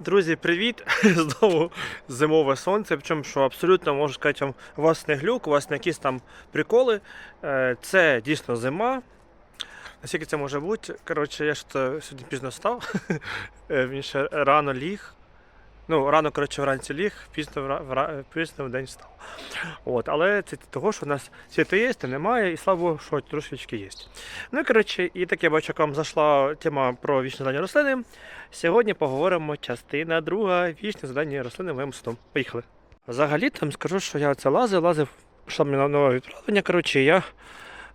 Друзі, привіт! Знову зимове сонце. Причому, що абсолютно можу сказати, вам, у вас не глюк, у вас не якісь там приколи. Е, Це дійсно зима. Наскільки це може бути? Коротше, я ж сьогодні пізно став. Е, Він ще рано ліг. Ну, рано, коротше, вранці ліг, пізно, вра- пізно в день встав. От, але це того, що у нас світу є, то немає, і слава Богу, що трошечки є. Ну і коротше, і так я бачу, як вам зайшла тема про вічне задання рослини. Сьогодні поговоримо частина друга вічне задання рослини моєму саду. Поїхали. Взагалі там скажу, що я це лазив, лазив, пішло мені на нове відправлення. Коротше, я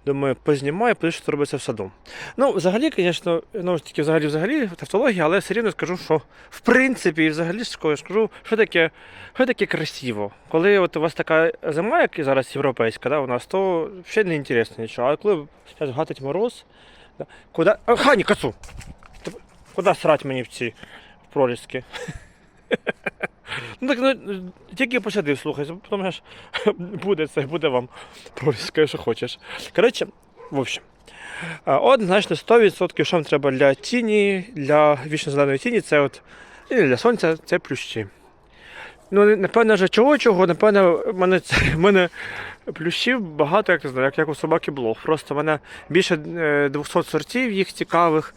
думаю, познімаю, подивлюсь, що робиться в саду. Ну, взагалі, звісно, ну таки, взагалі, взагалі, тавтологія, але все рівно скажу, що в принципі, і взагалі скажу, що таке, що таке красиво. Коли от у вас така зима, як і зараз європейська, да, у нас, то взагалі не інтересно нічого. А коли зараз гатить мороз, да, куди. Хані, кацу! Куди срать мені в ці в проліски? Ну так ну, тільки посадив, слухай, потім ж буде це, буде вам проліска, що хочеш. Коротше, в общем. От, знаєш, на 100% що вам треба для тіні, для вічно зеленої тіні, це от, і для сонця це плющі. Ну, напевно, вже чого-чого, напевно, в мене, в мене плющів багато, як знаю, як, як у собаки блог. Просто в мене більше е, 200 сортів їх цікавих.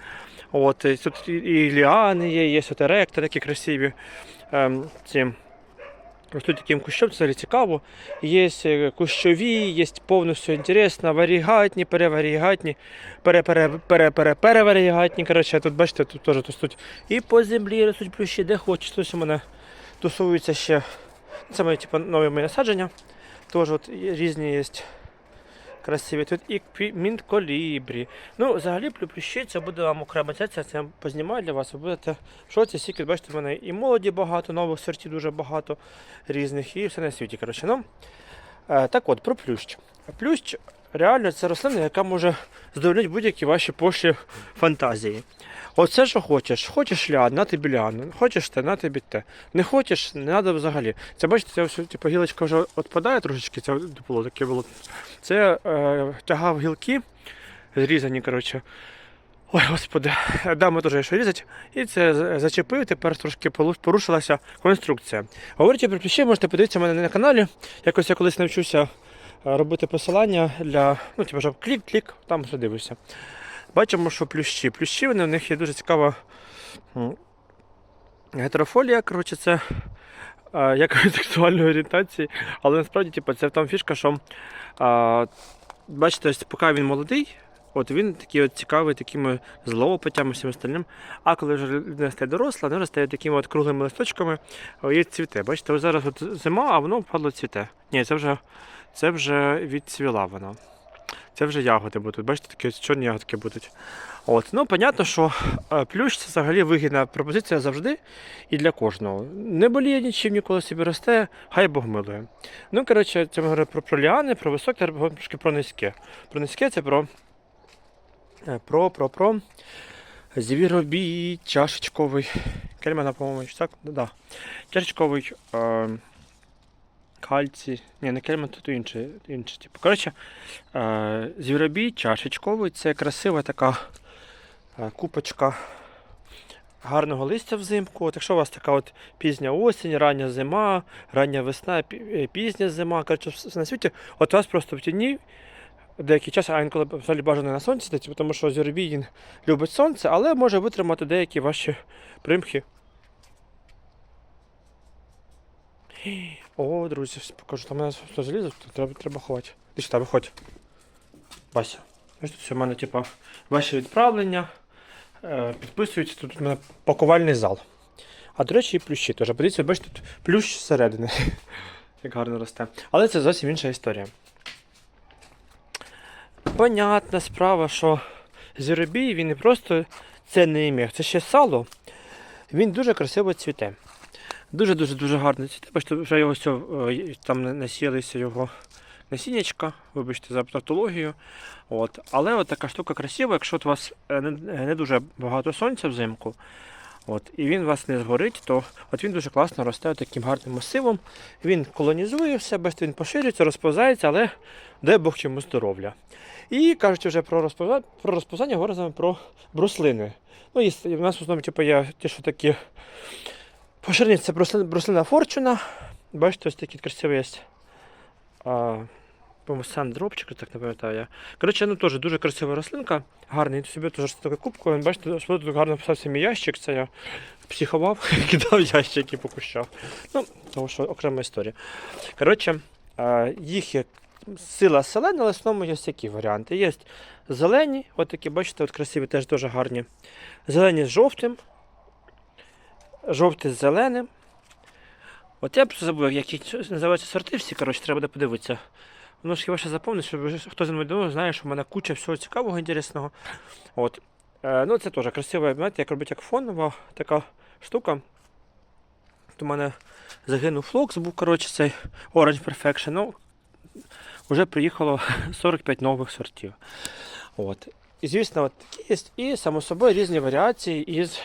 От, тут і, ліани є, є от еректори, такі красиві. Ем, ці. Ростуть таким кущом, це цікаво. Є е, кущові, є повністю інтересно, варігатні, переварігатні, пере-пере-пере-пере-переварігатні. Коротше, тут бачите, тут теж ростуть і по землі ростуть плющі, де хочеш. Ось у мене тусуються ще. Це мої типу, нові мої насадження. Теж от різні є красиві. Тут і мінт колібрі. Ну, взагалі плю- плющі, це буде вам окрема ця, це я познімаю для вас. Ви будете в шоці, стільки, бачите, в мене і молоді багато, нових сортів дуже багато різних, і все на світі. Коротше, ну. Е, так от, про плющ. Плющ реально це рослина, яка може задовольнити будь-які ваші пошлі фантазії. Оце що хочеш. Хочеш лян, на тобі лян. Хочеш те, на тобі те. Не хочеш, не треба взагалі. Це бачите, це все, типу, гілочка вже відпадає трошечки, це було таке було. Це е, тягав гілки, зрізані, коротше. Ой, господи, да, теж що різати. І це зачепив, тепер трошки порушилася конструкція. Говорячи про плющі, можете подивитися мене на каналі. Якось я колись навчуся е, робити посилання для, ну, типу, щоб клік-клік, там вже дивишся. Бачимо, що плющі. Плющі вони, в них є дуже цікава гетерофолія. Коротше, це е, як сексуальної орієнтації, але насправді типу, це там фішка, що е, бачите, поки він молодий, от він такий от цікавий такими злоопитями всім остальним. А коли вже людина стає доросла, вона стає такими от круглими листочками, і цвіте. Бачите, зараз от зима, а воно впадло цвіте. Ні, це вже, це вже відцвіла вона. Це вже ягоди будуть. Бачите, такі чорні ягодки будуть. От. Ну, понятно, що е, плющ це взагалі вигідна пропозиція завжди і для кожного. Не боліє нічим, ніколи собі росте, хай Бог милує. Ну, коротше, це ми говоримо про, про ліани, про високе, трошки про низьке. Про низьке це про. е, Про, про, про. Звіробій, чашечковий. Кельмана, по-моєму, так? Да. Чашечковий. Е, кальцій. Ні, не кельман, тут інший. інший типу. Коротше, е, звіробій, чашечковий це красива така е, купочка гарного листя взимку. От якщо у вас така от пізня осінь, рання зима, рання весна, е, пізня зима, коротше, все на світі, от у вас просто в тіні деякий час, а інколи взагалі бажано на сонці, сидіти, тому що звіробій він любить сонце, але може витримати деякі ваші примхи. О, друзі, покажу, там у мене хто залізо, треба, треба ховати. Ти сюди, виходь. Бася. Тут все в мене, типа, ваші відправлення. Е, підписуються, тут у мене пакувальний зал. А до речі, і плющі теж. Подивіться, бачите, тут плющ зсередини. Як гарно росте. Але це зовсім інша історія. Понятна справа, що зіробій він не просто це не ім'я, це ще сало. Він дуже красиво цвіте. Дуже-дуже дуже гарно цвіте. Бачите, вже його все, там на- насіялися його насіннячка, вибачте за тавтологію. От. Але от така штука красива, якщо у вас е, не, не дуже багато сонця взимку, от, і він у вас не згорить, то от він дуже класно росте таким гарним масивом. Він колонізує все, бачите, він поширюється, розповзається, але дай Бог чому здоров'я. І кажучи вже про розповзання, про розповзання, говоримо про бруслини. Ну, і в нас в основному типу, є ті, що такі По це бруслина, Форчуна. Бачите, ось такий красивий є. По-моєму, сандропчик, так не пам'ятаю я. Коротше, ну теж дуже красива рослинка, гарний. Собі теж таку кубку. він, Бачите, що тут гарно писався мій ящик. Це я психував, кидав ящики по кущах. Ну, тому що окрема історія. Коротше, їх є сила селена, але в основному є які варіанти. Є зелені, от такі, бачите, от красиві, теж дуже гарні. Зелені з жовтим, жовтий з зеленим. От я просто забув, які називаються сорти всі, коротше, треба буде подивитися. Воно ж хіба що запомнить, щоб хто зі мною знає, що в мене куча всього цікавого, інтересного. От. Е, ну, це теж красиво, знаєте, як робить як фонова така штука. У мене загинув флокс, був, коротше, цей Orange Perfection. Ну, вже приїхало 45 нових сортів. От. І звісно, от такі є. І само собою різні варіації із,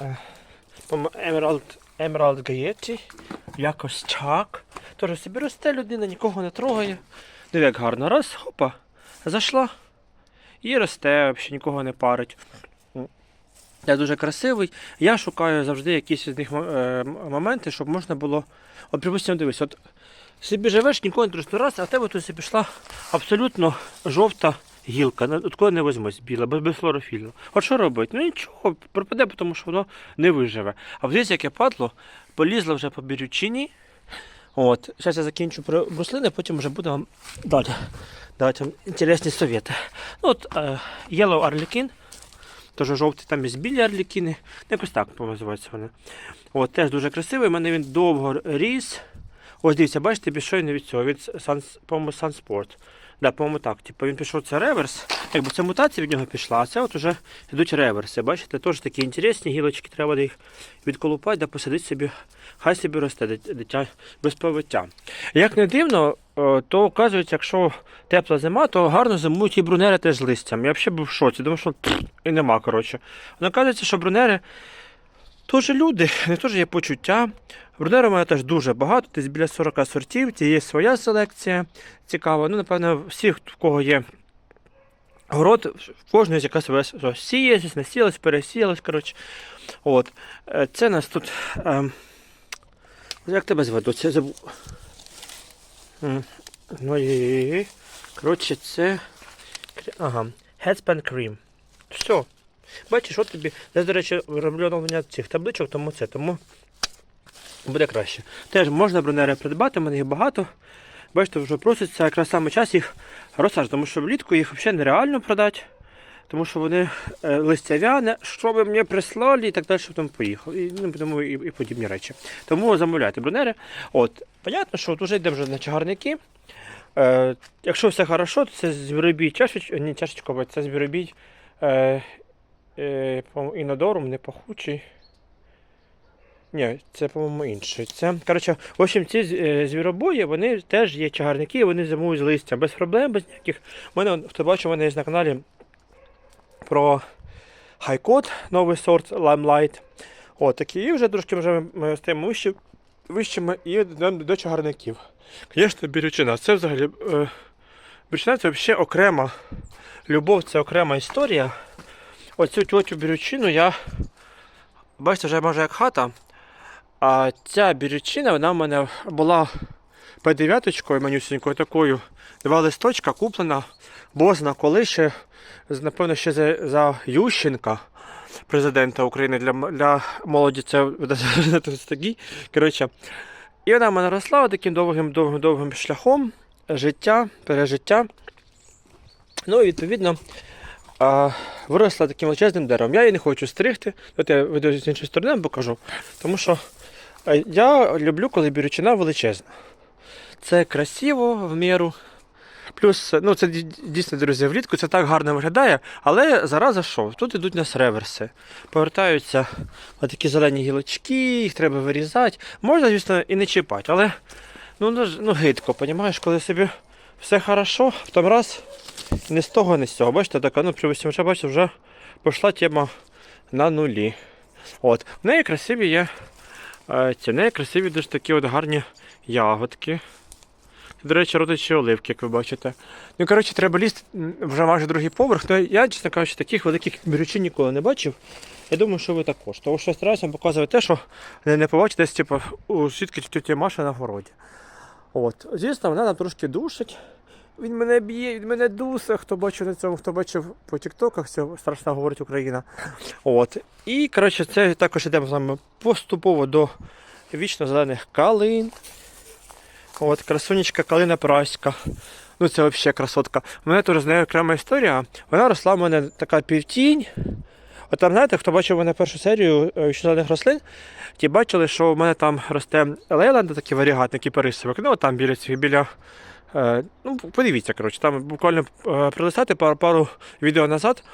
е, по-моєму, Emerald, Emerald якось чак. Тож собі росте людина, нікого не трогає. Диви, як гарно. Раз, хопа, зайшла. І росте, взагалі нікого не парить. Я дуже красивий. Я шукаю завжди якісь з них моменти, щоб можна було. От, припустимо, дивись, от собі живеш, ніколи не раз, а в тебе тут пішла абсолютно жовта гілка. От не візьмось біла, без, хлорофілу. От що робити? Ну нічого, пропаде, тому що воно не виживе. А дивись, яке падло, полізло вже по бірючині. От, зараз я закінчу про бруслини, потім вже буду вам далі давати вам інтересні совєти. Ну, от, е, Yellow Arlequin, теж жовтий, там є білі арлікіни, якось так називаються вони. От, теж дуже красивий, у мене він довго ріс. Ось дивіться, бачите, пішов від цього, від Sun, по-моєму, Sunsport. Да, по-моєму, так. Типу він пішов це реверс. Якби це мутація від нього пішла, а це от уже йдуть реверси. Бачите, теж такі інтересні гілочки, треба їх відколупати, да посадити собі, хай собі росте дитя без повиття. Як не дивно, е, то оказується, якщо тепла зима, то гарно зимують і брунери теж з листям. Я взагалі був в шоці, думав, що і нема, коротше. Але оказується, що брунери теж люди, не теж є почуття. Брунеру у мене теж дуже багато, десь біля 40 сортів, ті є своя селекція цікава. Ну, напевно, всіх, в кого є город, в кожного є якась своя сіялась, насіялась, пересіялась, коротше. От. Е, Це нас тут. ем, як тебе звати? Це забув. Ну і. Коротше, це. Ага. Headspan Cream. Все. Бачиш, от тобі. Я, до речі, роблю оновлення цих табличок, тому це, тому буде краще. Теж можна брунери придбати, в мене їх багато. Бачите, вже проситься якраз саме час їх розсаджувати, тому що влітку їх взагалі нереально продати. Тому що вони е, листя вяне, що ви мені прислали і так далі, потім поїхав. І, ну, тому і, і подібні речі. Тому замовляйте брунери. От, понятно, що от вже йдемо вже на чагарники. Е, якщо все хорошо, то це звіробій чашечко, не чашечко, це звіробій е, е, інодорум, не пахучий. Ні, це, по-моєму, інший. Це, коротше, в общем, ці е, звіробої, вони теж є чагарники, вони зимують з листям, без проблем, без ніяких. У мене, хто бачив, мене є на каналі про хайкот, новий сорт Limelight. От такий. І вже трошки вже ми стаємо вище, вищими і йдемо до чагарників. Звісно, бірючина. Це взагалі. Е, бірючина це взагалі окрема любов, це окрема історія. Оцю тьотю бірючину я. Бачите, вже може як хата. А ця бірючина, вона в мене була П9 манюсенькою такою. Два листочка куплена, бозна коли ще, напевно, ще за, за Ющенка, президента України для, для молоді, це такий. Коротше. І вона в мене росла таким довгим довгим довгим шляхом життя, пережиття. Ну і відповідно а, виросла таким величезним деревом. Я її не хочу стригти. От я веду з іншої сторони покажу. Тому що я люблю, коли бірючина величезна. Це красиво в міру. Плюс, ну це дійсно, друзі, влітку це так гарно виглядає, але зараза що? Тут йдуть у нас реверси. Повертаються такі зелені гілочки, їх треба вирізати. Можна, звісно, і не чіпати, але ну, ну, ну гидко, розумієш, коли собі все хорошо, в тому раз не з того, не з цього. Бачите, така, ну, припустимо, бачите, вже пішла тема на нулі. От. В неї красиві є. Е, Ці, в неї красиві дуже такі от гарні ягодки. До речі, родичі оливки, як ви бачите. Ну, коротше, треба лізти вже майже другий поверх. Ну, я, чесно кажучи, таких великих бірючин ніколи не бачив. Я думаю, що ви також. Тому що стараюся вам показувати те, що не, не побачите типу, у сітки тіті Маші на городі. От. Звісно, вона нам трошки душить. Він мене б'є, він мене дусе, хто бачив на цьому, хто бачив по тіктоках, це страшно говорить Україна. От. І коротше, це також йдемо з вами поступово до вічно зелених калин. От, красунечка калина праська. Ну це взагалі красотка. У мене теж з нею окрема історія. Вона росла в мене така півтінь. От там, знаєте, хто бачив мене першу серію е, «Вічно зелених рослин, ті бачили, що в мене там росте лейланд, такий варігатний кіперисовик. Ну, там біля біля. Е, ну, подивіться, коротше, там буквально е, пролистати пару, пару відео назад.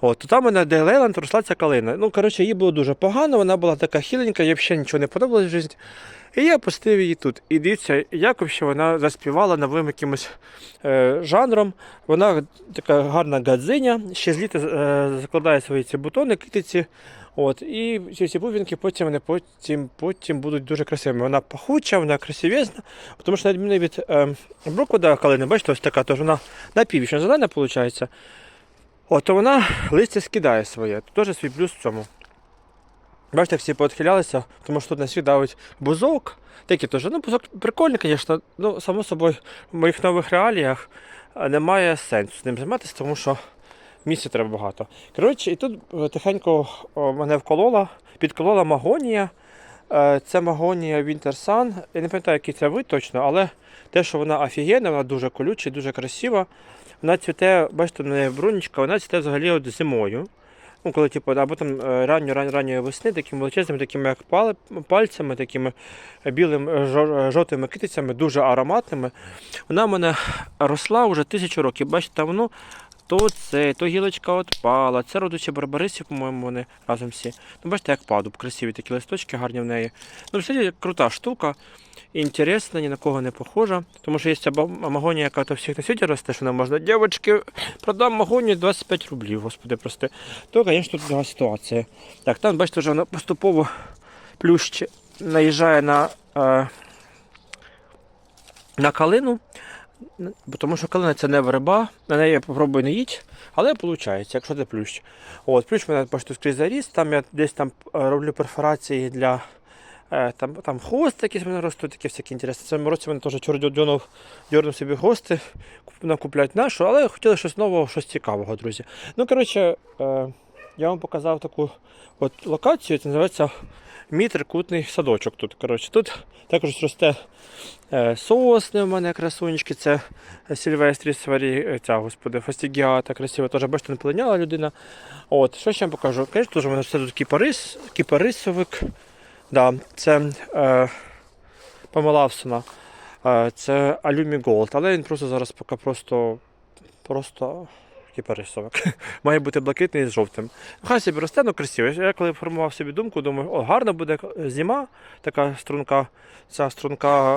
От, то там мене де Лейланд росла ця калина. Ну, коротше, їй було дуже погано, вона була така хіленька, їй взагалі нічого не подобалось в житті. І я пустив її тут. І дивіться, як вона заспівала новим якимось е, жанром. Вона така гарна гадзиня, ще з літа е, закладає свої ці бутони, китиці. От, і ці, ці бубінки потім, вони потім, потім будуть дуже красивими. Вона пахуча, вона красивезна, тому що на відміну від е, брокода калини, бачите, ось така, тож вона на північно зелена, виходить. От, то вона листя скидає своє. Теж свій плюс в цьому. Бачите, всі поотхилялися, тому що тут на світ давить бузок. Такий теж. Ну, бузок прикольний, звісно. Ну, само собою, в моїх нових реаліях е, немає сенсу з ним займатися, тому що місця треба багато. Коротше, і тут тихенько мене вколола, підколола магонія. Е, Це магонія Winter Я не пам'ятаю, який це вид точно, але те, що вона офігенна, вона дуже колюча, дуже красива. Вона цвіте, бачите, в неї вона цвіте взагалі от зимою. Ну, коли типу, або там е, ранньо, ранньо, ранньої весни, такими величезними, такими як пальцями, такими білими е, жовтими китицями, дуже ароматними. Вона в мене росла вже тисячу років. Бачите, там воно то це, то гілочка отпала, це родичі барбарисів, по-моєму, вони разом всі. Ну, бачите, як падуб, красиві такі листочки, гарні в неї. Ну, взагалі крута штука. Інтересна, ні на кого не похожа. Тому що є ця магонія, яка то всіх на світі росте, що не можна. Дівчатки, продам магонію 25 рублів, господи, прости. То, звісно, тут друга ситуація. Так, там, бачите, вже вона поступово плющ наїжджає на, е, на калину. Тому що калина це не верба, на неї я попробую не їть, але виходить, якщо це плющ. От, плющ мене бачите, скрізь заріс, там я десь там е, роблю перфорації для е, там, там хвости якісь мене ростуть, такі всякі інтересні. В цьому році мене теж чорт дьорнув собі хвости, куп- накуплять нашу, але хотіли щось нового, щось цікавого, друзі. Ну, коротше, е, я вам показав таку от локацію, це називається мій трикутний садочок тут. Коротше, тут також росте е, сосни у мене красунечки, це Сільвестрі сварі, е, ця, господи, фастігіата, красиво, теж бачите, не полиняла людина. От, що ще вам покажу? Конечно, теж у мене все тут кіпарис, кіпарисовик. Да, це е, Памелавсона. Е, це Алюмі Голд, але він просто зараз поки просто, просто кіпарисовик. Має бути блакитний з жовтим. Хай собі росте, ну красиво. Я коли формував собі думку, думаю, о, гарно буде зима, така струнка, ця струнка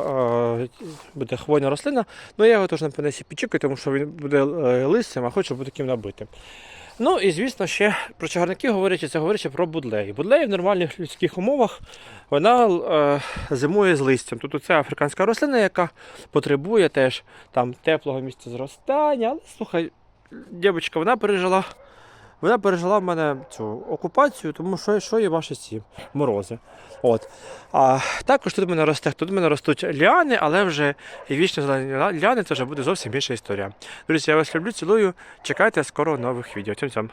е, буде хвойна рослина. Ну я його теж напевне підчікаю, тому що він буде е, листям, а хочу, буде таким набитим. Ну і звісно, ще про чагарники говорячи, це говорячи про будлеї. Будлеї в нормальних людських умовах вона е, зимує з листям. Тут це африканська рослина, яка потребує теж там теплого місця зростання. Але слухай, дівчинка, вона пережила. Вона пережила в мене цю окупацію, тому що, що є ваші ці морози. От. А також тут в мене росте, тут в мене ростуть ліани, але вже і вічно зелені ліани це вже буде зовсім інша історія. Друзі, я вас люблю, цілую. Чекайте скоро нових відео. Цьом-цьом.